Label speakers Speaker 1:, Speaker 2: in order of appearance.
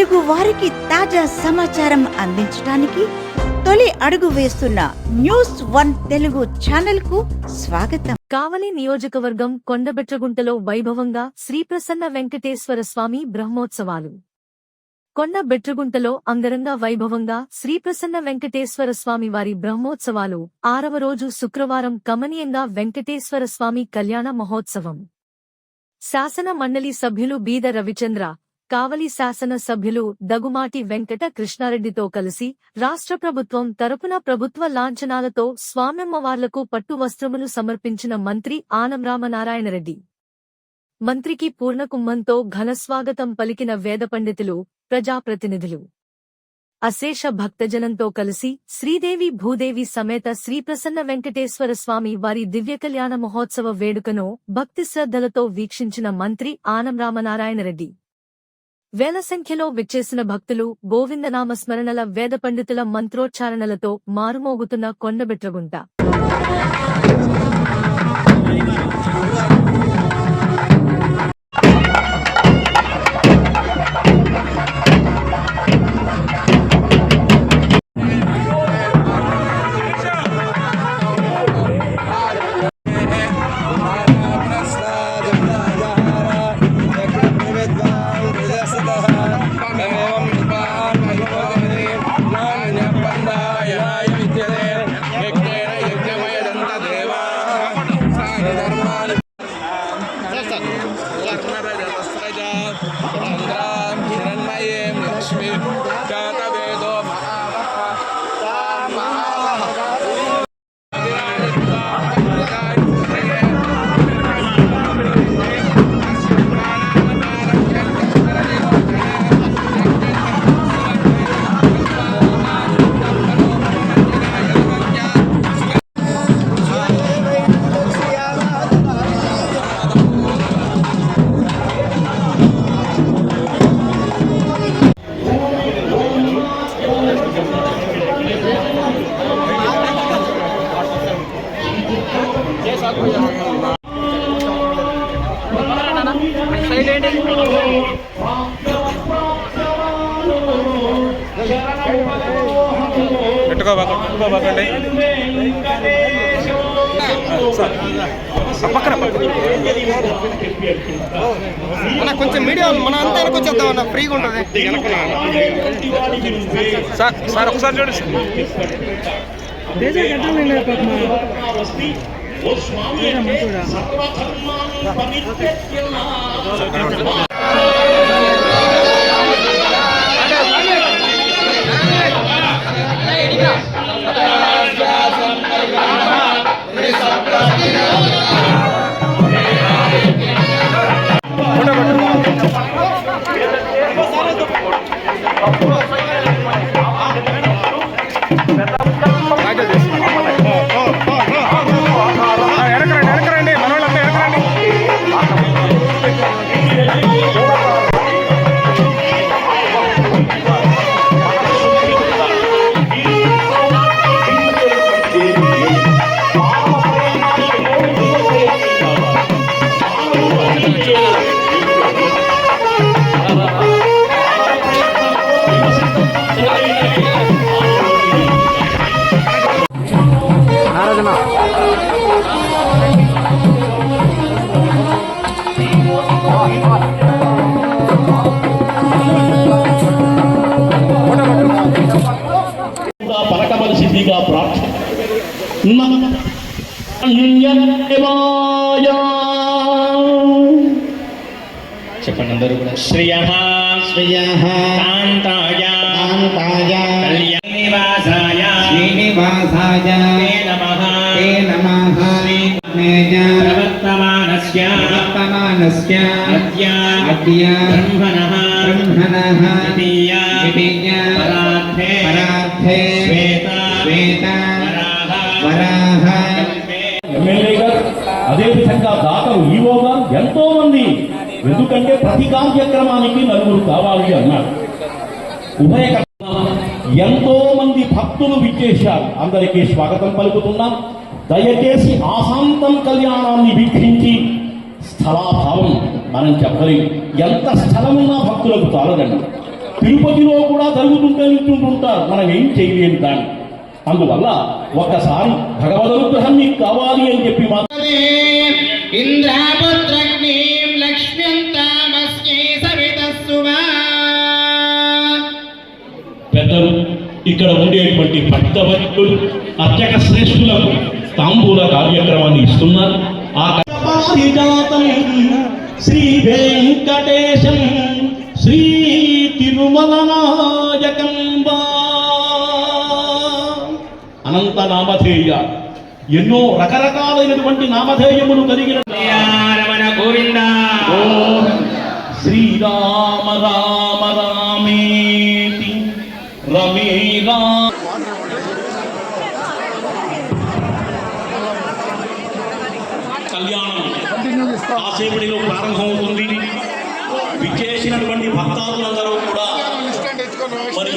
Speaker 1: తెలుగు వారికి తాజా సమాచారం అందించడానికి తొలి అడుగు వేస్తున్న న్యూస్ వన్ తెలుగు ఛానల్కు స్వాగతం.
Speaker 2: కావలి నియోజకవర్గం కొండబెట్టగుంటలో వైభవంగా శ్రీప్రసన్న వెంకటేశ్వర స్వామి బ్రహ్మోత్సవాలు. కొండ బెట్రగుంటలో అంగరంగ వైభవంగా శ్రీప్రసన్న వెంకటేశ్వర స్వామి వారి బ్రహ్మోత్సవాలు ఆరవ రోజు శుక్రవారం కమనీయంగా వెంకటేశ్వర స్వామి కళ్యాణ మహోత్సవం. శాసన మండలి సభ్యులు బీద రవిచంద్ర కావలి శాసన సభ్యులు దగుమాటి వెంకట కృష్ణారెడ్డితో కలిసి రాష్ట్ర ప్రభుత్వం తరపున ప్రభుత్వ లాంఛనాలతో స్వామమ్మవార్లకు పట్టు వస్త్రములు సమర్పించిన మంత్రి ఆనం రామనారాయణరెడ్డి మంత్రికి పూర్ణకుంభంతో ఘనస్వాగతం పలికిన వేద పండితులు ప్రజాప్రతినిధులు. అశేష భక్తజనంతో కలిసి శ్రీదేవి భూదేవి సమేత శ్రీప్రసన్న వెంకటేశ్వర స్వామి వారి దివ్యకళ్యాణ మహోత్సవ వేడుకను భక్తి శ్రద్ధలతో వీక్షించిన మంత్రి ఆనం రామనారాయణరెడ్డి వేల సంఖ్యలో విచ్చేసిన భక్తులు గోవిందనామస్మరణల వేద పండితుల మంత్రోచ్చారణలతో మారుమోగుతున్న కొండబెట్రగుంట.
Speaker 3: పెట్టుకోబాకండి పక్కన
Speaker 4: అన్న కొంచెం మీడియా మన అంతా వెనక వచ్చేద్దాం అన్న ఫ్రీగా ఉంటుంది.
Speaker 3: సార్ సార్ ఒకసారి చూడండి. వెనకరండి
Speaker 5: చెప్పండి అందరూ కూడా. శ్రియ శ్రియ కాంతాయ
Speaker 4: కాంతాయ. శ్రీనివాసాయ
Speaker 5: తే నమః.
Speaker 4: నమః. మేజ
Speaker 5: ప్రవర్తమానస్య
Speaker 4: వర్తమానస్య
Speaker 5: అద్య
Speaker 4: అద్య.
Speaker 5: బ్రహ్మణః
Speaker 4: బ్రహ్మణః.
Speaker 5: ద్వితీయ
Speaker 4: ద్వితీయ.
Speaker 5: పరార్థే
Speaker 4: పరార్థే.
Speaker 6: అదేవిధంగా దాతలు ఈవో గారు ఎంతో మంది ఎందుకంటే ప్రతి కార్యక్రమానికి నలుగురు కావాలి అన్నారు. ఉభయ ఎంతో మంది భక్తులు విచ్చేశారు. అందరికీ స్వాగతం పలుకుతున్నాం. దయచేసి ఆశాంతం కళ్యాణాన్ని వీక్షించి స్థలాభావం మనం చెప్పలేం ఎంత స్థలమున్నా భక్తులకు చాలదండి.
Speaker 3: తిరుపతిలో కూడా జరుగుతుంటుంటారు మనం ఏం చేయలేని దాన్ని. అందువల్ల ఒక్కసారి భగవదనుగ్రహం నీకు కావాలి అని చెప్పి మాత్రం
Speaker 4: ఇంద్రాపుత్రగ్నీం లక్ష్మ్యంతామస్యై సవితస్సుమా
Speaker 3: పెద్దలు ఇక్కడ ఉండేటువంటి భక్తవత్తులు అర్చక శ్రేష్ఠులకు తాంబూల కార్యక్రమాన్ని ఇస్తున్నారు. ఆ శ్రీ వెంకటేశం శ్రీ తిరుమల అనంత నామధేయ ఎన్నో రకరకాలైనటువంటి నామధేయములు కలిగిన
Speaker 4: గోవింద.
Speaker 3: శ్రీరామ రామ రామేతి రమే రామ కళ్యాణం కాసేపటిలో ప్రారంభమవుతుంది. విచ్చేసినటువంటి భక్తాదులందరూ కూడా మరి